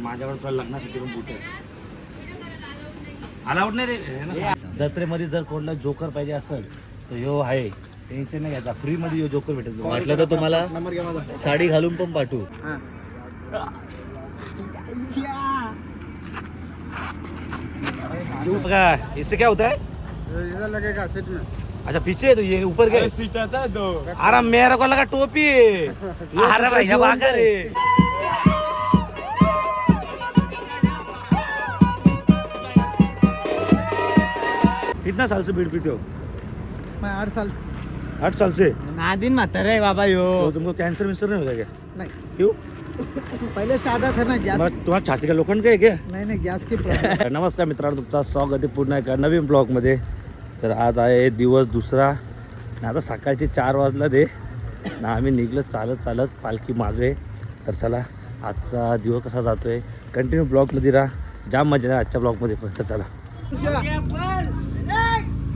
माझ्याकडे तुला लग्नासाठी पण बुट आहे. अलाउड नाही रे. हे. जत्रेमध्ये जर कोणाला जोकर पाहिजे असेल तर ह्यो आहे. टेन्शन नाही घ्यायचा. फ्री मध्ये ह्यो जोकर भेटेल तुम्हाला. वाटलं तर तुम्हाला साडी घालून पण पाठवू. बघा इससे क्या होता है? लगेगा सेट में. अच्छा पीछे है तो ये ऊपर गए सीटा था दो। अरे मेरे को लगा टोपी। अरे भागा रे कितना साल से बीड़ पीते हो? मैं आठ साल आठ साल से? नादिन म्हातारा है बाबा यो। तो तुमको कैंसर विंसर नहीं होता क्या? नहीं। क्यों? पहले से आदत है ना गैस। मग तुम्हाला छाती का लोखंड काय क्या? नहीं नहीं गैस की प्रॉब्लम नमस्कार मित्रांनो तुमचं स्वागत आहे पुन्हा एका नवीन ब्लॉगमध्ये तर आज आहे दिवस दुसरा. आणि आता सकाळचे चार वाजला दे ना आम्ही निघलो चालत चालत पालखी मागे. तर चला आजचा दिवस कसा जातोय? कंटिन्यू ब्लॉगमध्ये राहा. जाम मजा आहे आजच्या ब्लॉगमध्ये पण. तर चला.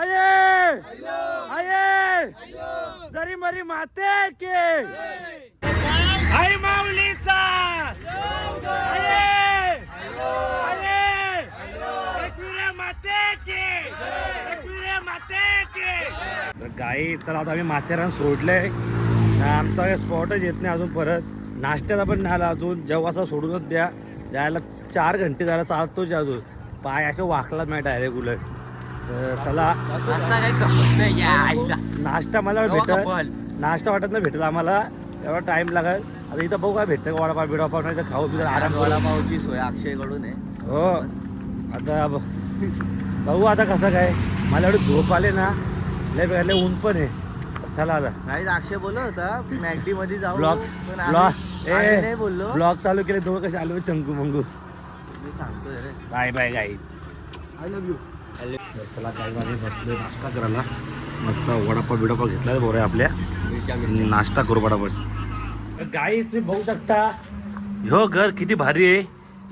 आये आये जरी मरी माते के! आई माऊलीचा! आये आये एकविरे माते के! एकविरे माते के! तर गाई चला आता आम्ही माथेरान सोडलंय आमचा स्पॉटच येत नाही अजून परत. नाश्त्याचा पण नाही आला अजून. जेव्हा असं सोडूनच द्या. जायला चार घंटे झाला चालतोच अजून. पाय असं वाकला नाही डायरेक्ट उलट. तर चला. नाश्ता मला भेटल. नाश्ता वाटत नाही भेटेल आम्हाला. एवढा टाइम लागेल. आता इथं बघू काय भेटतं. का वडापाव बिडापाव नाही तर खाऊ पिऊ आराम. वडापावची सोय अक्षयकडून आहे. हो. आता बघू आता कसं काय. मला एवढं झोप आले ना लय लय ऊन पण आहे. चला आता. नाही अक्षय बोलत होता. मॅगडी मध्ये जाऊ. ब्लॉग ब्लॉग नाही बोललो. ब्लॉग चालू केले दोघं कसे आले चंकू मंगू. मी सांगतोय रे. बाय बाय गाई आई लव यू चला काय मध्ये बसलो नाश्ता करायला. मस्त वडापाव बिडापाव घेतला बोर आहे आपल्या नाश्ता करू पटापट गाई तुम्ही बघू शकता. ह्यो घर किती भारी आहे.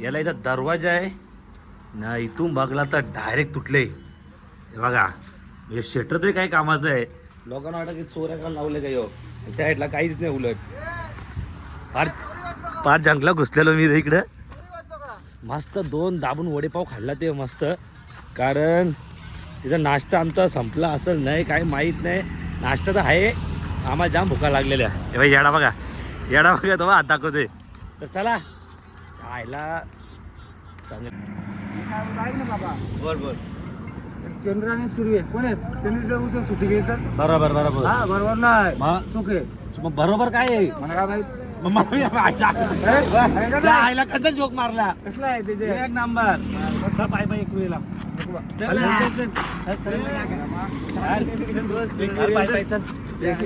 याला इथं दरवाजा आहे. ना इथून बघला तर डायरेक्ट तुटले. हे बघा. हे शेटर तरी काही कामाचं आहे. लोकांना वाटतं की चोऱ्या का लावले काय हो. त्या साईडला काहीच नाही उलट. फार फार जंगला घुसलेलो मी इकडं. मस्त दोन दाबून वडेपाव खाल्ला ते मस्त. कारण तिथं नाश्ता आमचा संपला असेल नाही काही माहीत नाही. नाश्ता तर आहे. आम्हाला जाम भुका लागलेल्या. हे भाई येडा बघा. येडा बघा तो हात दाखवते तर चला. खायला. बाबा बर बर कोण त्यांनी सुट्टी घेतात बरोबर बरोबर. हा बरोबर नाही चूक आहे. मग बरोबर काय आहे? मला काय माहीत आईला- कसा जोक मारला? कसलं आहे त्याचे एक नंबर. पाय पाय एक वेळेला. चल ना. चल, चल. एक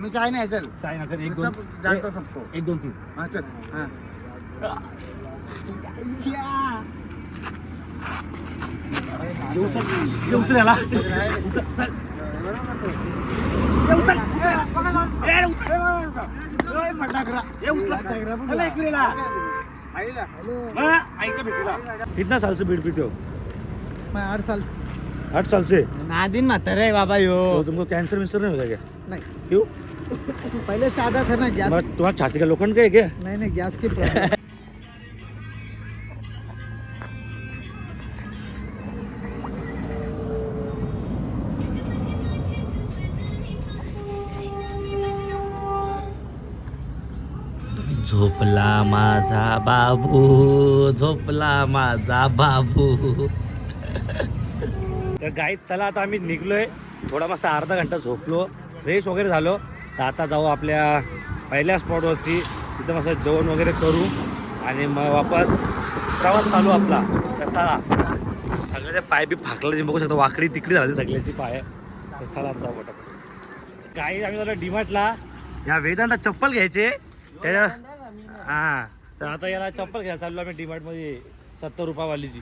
मी चाय नाही चल चाय ना एक दोन जानता संपतो एक दोन तीन हा चल हा उचल याला उचल, हाँ. कितना साल से बीड़ पीते हो? मैं आठ साल आठ साल से? नादिन म्हातारा है बाबा यो। तो तुमको कैंसर विंसर नहीं होता क्या? नहीं। क्यों? पहले से आदत है ना गैस। मग तुम्हाला छाती का लोखंड काय क्या? नहीं नहीं गैस की झोपला माझा बाबू झोपला माझा बाबू. तर गाईत चला आता आम्ही निघलोय. थोडा मस्त अर्धा घंटा झोपलो. फ्रेश वगैरे झालो. तर आता जाऊ आपल्या पहिल्या स्पॉटवरती तिथं मस्त जेवण वगैरे करू. आणि मग वापस प्रवास चालू आपला. तर चला. सगळ्याचे पाय बी फाकला. बघू शकता वाकडी तिकडी झाली सगळ्याची पाय. तर चला आता जाऊ पटापट. काही आम्ही झालं डीमार्टला या वेदांना चप्पल घ्यायचे. त्याच्या हा. तर आता याला चप्पल घ्यायला चाललो आम्ही डिमार्टमध्ये सत्तर रुपयावालीची.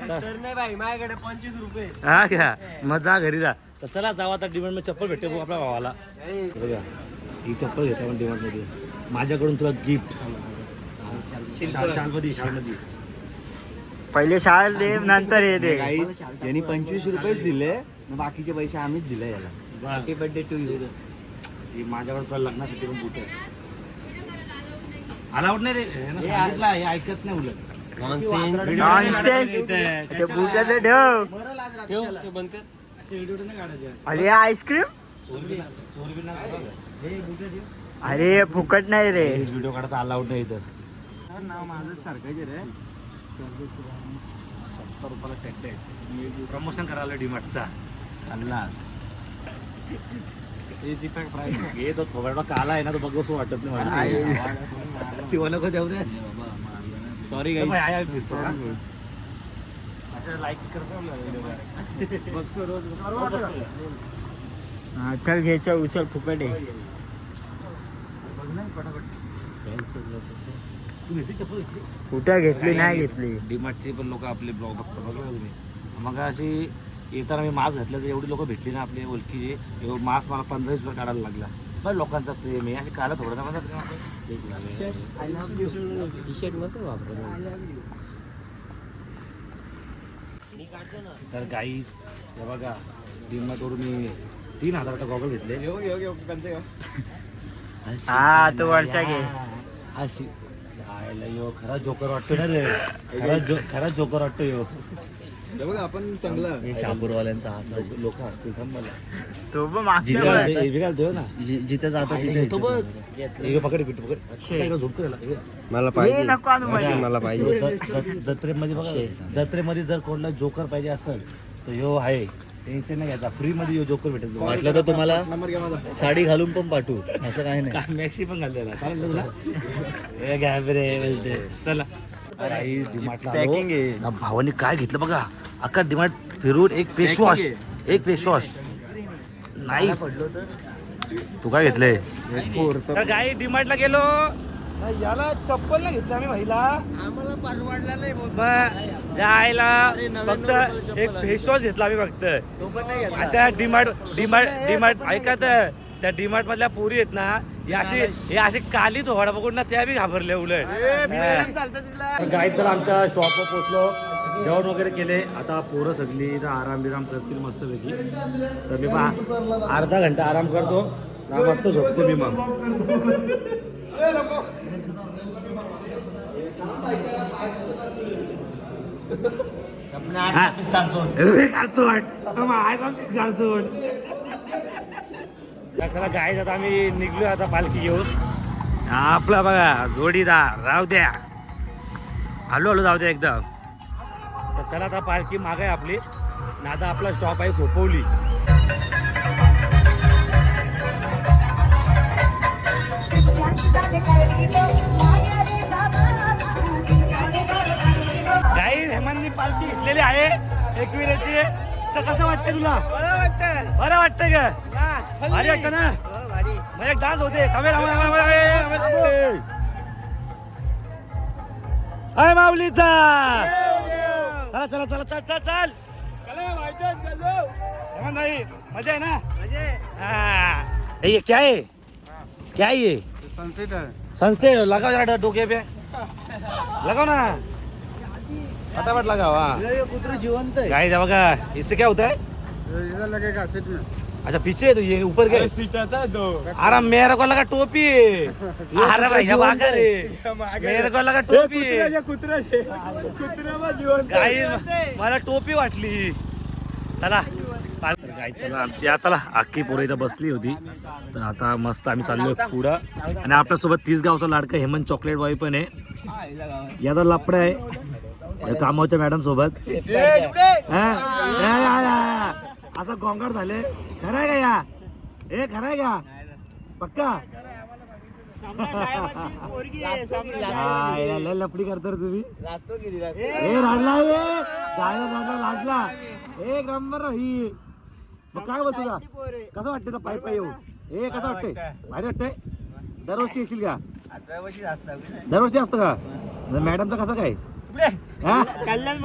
तर नाही भाई माझ्याकडे पंचवीस रुपये. हा घ्या मग जा घरी जा. तर चला जाऊ आता डिमांडमध्ये चप्पल भेटते आपल्या भावाला. बघा ही चप्पल घेतो आपण डिमांडमध्ये. माझ्याकडून तुला गिफ्ट शालमध्ये शालमध्ये. पहिले शाळेत दे नंतर हे दे. यांनी पंचवीस रुपयेच दिले मग बाकीचे पैसे आम्हीच दिले याला. हॅपी बर्थडे टू यू माझ्याकडे तुला लग्नासाठी पण बूट आहे. अलाउड नाही रे. सांगितलं हे ऐकत नाही उलट. ते बुटाचं ठेव. अरे आईस्क्रीम. अरे फुकट नाही रे. हेच व्हिडिओ काढता अलाउड नाही इथं. नाव माझं सारखं रे. सत्तर रुपयाला चड्डे प्रमोशन करायला डिमार्टचा. अन्नास हे तो थोडा काला आहे ना तो बघू वाटत नाही मला. शिवा नको देऊ दे. सॉरी तर मग गाईस आहे, आहे फिरतो का? अच्छा, like करतो. हा, चल घे चल उचल फुकट आहे. घेतली? कुठं घेतली नाही घेतली. डीमार्टचे पण लोक आपले ब्लॉग बघतात. बघा तुम्ही. मग अशी येताना मी मास्क घातलं तर एवढी लोक भेटली ना आपली ओळखीचे एवढं मास्क मला पंधरा वीस रुपये काढायला लागला. पण लोकांचा प्रेम आहे अशी काला थोडं ना तर गाईस हे बघा डीमार्टवरून मी तीन हजाराचा गॉगल घेतले. हा तो वरचा घे. अशी यो खरा जोकर वाटतो ना रे. खरा जोकर वाटतो यो. बघ आपण चांगलं. शापूरवाल्यांचा हा लोक असतील तो जिथे वर. बी घालतोय ना. जिथे जातो आईला तिथे येतो. बघ. हे पकड पिट पकड. मला नको आणू मला. मला. ज- ज- जत्रेमध्ये बघा जत्रेमध्ये जर कोणाला जोकर पाहिजे असेल तर ह्यो आहे. टेन्शन नाही घ्यायचा. फ्री मध्ये जोकर भेटेल वाटलं तर तुम्हाला साडी घालून पण पाठवू. असं काही नाही. मॅक्सी पण घाललेला. चला. काही डिमार्टला आलो. Packing आहे. ना भावानी काय घेतलं बघा? अख्खा डिमार्ट फिरून एक फेस वॉश एक फेस वॉश नाही. तू काय घेतलंय? तर काही डिमार्टला गेलो. याला चप्पल नाही घेतलं आम्ही महिला आम्हाला परवडला नाही जायला फक्त एक फेस वॉश घेतला आम्ही फक्त. तो पण नाही आता डिमार्ट डिमार्ट डिमार्ट ऐका तर त्या डिमार्ट मधल्या पोरी आहेत ना हे अशी हे अशी काली धोडा बघून ना त्या बी घाबरल्या उलट. गाईत तर आमच्या स्टॉपवर पोहोचलो. जेवण वगैरे केले. आता पोरं सगळी इथं आराम बिराम करतील मस्तपैकी. तर मी पहा अर्धा घंटा आराम करतो. मस्त झोपतो मी मग. ए, गारचोट. चला गाय आता आम्ही निघलो आता पालखी घेऊन. आपला बघा जोडीदार राहू द्या. हळू हळू जाऊ द्या एकदम. तर चला आता पालखी माग आहे आपली. आणि आता आपला स्टॉप आहे खोपवली गाई हेमंतनी पालखी घेतलेली आहे. एकविराची. तर कसं वाटतं तुला? बरं वाटतं का? भारी वाटतं ना? मग एक डान्स होते. थांबे थांबे माऊलीचा. चला चला चला चल चल. चल भाई मजा आहे ना? हाँ. ये क्या है क्या है? ये सनसेट है सनसेट लगाओ जरा डोके पे. लगाओ ना. फटाफट लगाओ हाँ. कुत्र जिवंत आहे. गाइस बघा इससे क्या होता है? लगेगा सेट में? अच्छा पीछे है तो ये ऊपर गए। सीटा था दो। अरे मेरे को लगा टोपी। अरे भैया भागा रे मेरे को लगा टोपी। कुत्रा मला टोपी वाटली। चला। चला आमची. चला. अख्खी पोरं इथं बसली होती. तर आता मस्त आम्ही चाललोय पुढं आणि आपल्यासोबत तीस गावचा लाडका हेमंत चॉकलेट बॉय पण आहे. याचा लपडा आहे. कामावच्या मॅडम सोबत. हा? असं गोंगाट झाले. खरं आहे का या? ए खरं आहे का पक्का हा, लय लपडी करता रे तुम्ही ए राडला ए! जायला लाजला. ए नंबर ही. मग काय बोलतो का कसं वाटतं पाय पाय येऊ ए कसं वाटतंय? भारी वाटतंय? दरवर्षी येशील का? दरवर्षी असतं का? मॅडमचा कसं काय? हा? कल्याण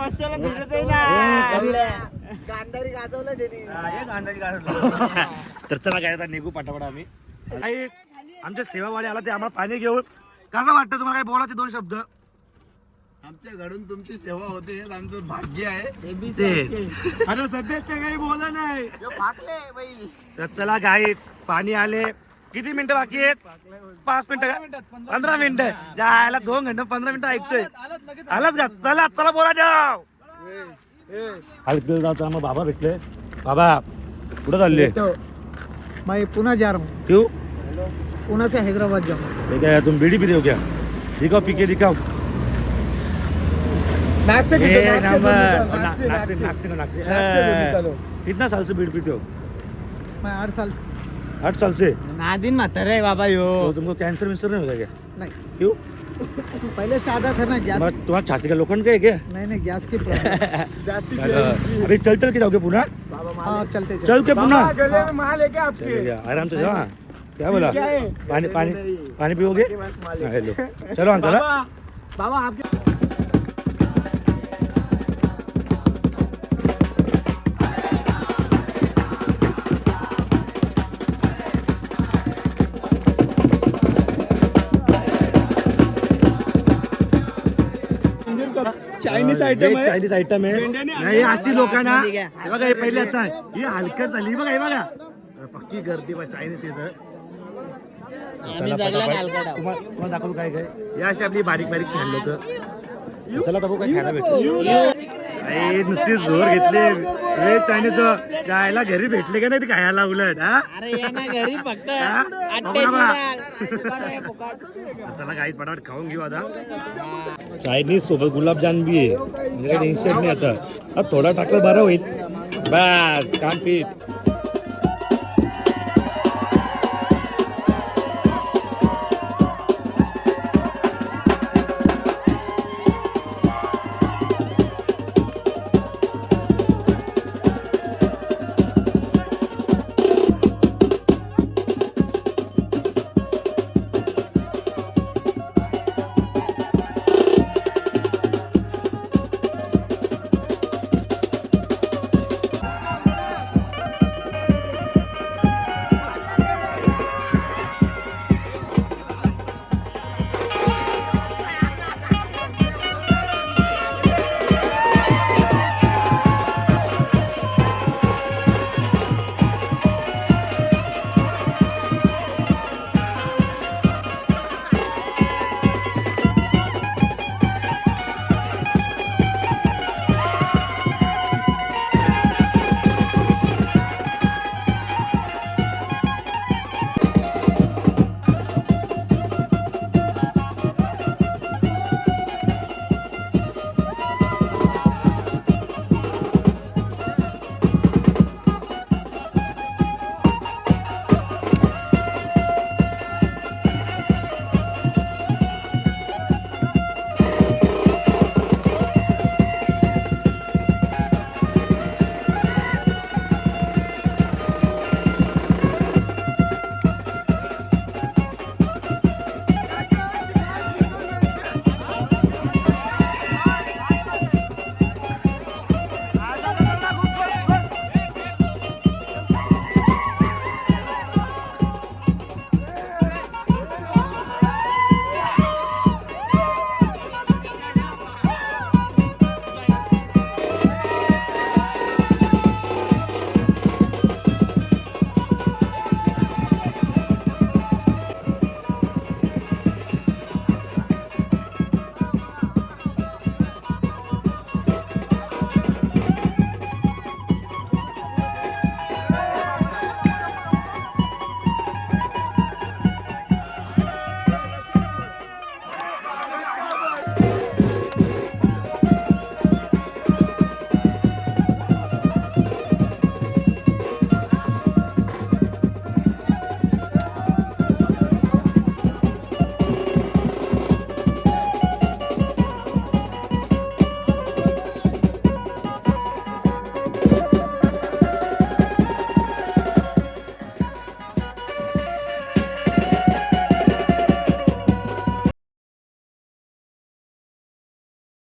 फिरत आहे ना. गांधारी गाजवलं हे गांधारी गाजवलं. तर चला काय आता निघू पटापट आम्ही. काही आमचे सेवावाले आला ते आम्हाला पाणी घेऊन. कसं वाटतं तुम्हाला काय बोलायचे दोन शब्द? आमच्या घडून तुमची सेवा होते हे आमचं भाग्य आहे. ते आता सध्याच्या काही बोला नाही. तर चला गाई पाणी आले. किती मिनिटं बाकी आहेत? पाच मिनिटं का? पंधरा मिनिटं जायला दोन घंटे पंधरा मिनिटं ऐकतोय. आलाच का चला चला बोला जाव मग बाबा भेटले. बाबा कुठं चालले? मैं पुन्हा जा रहा हूँ क्यों पुणे से हैदराबाद जाऊँ ये क्या तुम बीड़ी पीते हो क्या दिखाओ पी के दिखाओ नाक से ए, निकालो, नाक से नंबर। निकालो, नाक से, नाक नाक से से। नाक से नाक से नाक से तो निकालो। कितना साल से बीड़ी पीते हो? मैं आठ साल से. आठ साल से? नादिन म्हातारा आहे बाबा यो. तो तुमको कैंसर विंसर नहीं होगा क्या? नहीं. क्यों? पहले से था ना गैस। बस तुम्हारा छाती का लोखंड का है क्या? नहीं नहीं गैस की प्रॉब्लम अभी चल चल के जाओगे पुनः हाँ चलते चलते। चल के पुनः गले में माल है क्या चले आराम से जाओ हाँ। क्या बोला? पानी पानी पानी पियोगे? हाँ, हेलो। चलो अंकल। हाँ। बाबा आपके चायनीज आयटम आहे. चायनीज आयटम आहे. नाही अशी लोकांना. हे बघा हे पहिले आता. ही हलकट झाली. ही बघा हे बघा. पक्की गर्दी बघा चायनीज येतं तुम्हाला दाखवतो काय काय? हे अशी आपली बारीक बारीक खायला लोक. चला तर काय खायला भेटतो अरे नुसती जोर घेतले. हे चायनीज गायला घरी भेटले का नाही ते खायला उलट हा? घरी फक्त. चला काही पटापट खाऊन घेऊ आता. चायनीज सोबत गुलाबजाम बी आहे. म्हणजे काही टेन्शन नाही आता. थोडा टाकलं बरं होईल. बस काम पीठ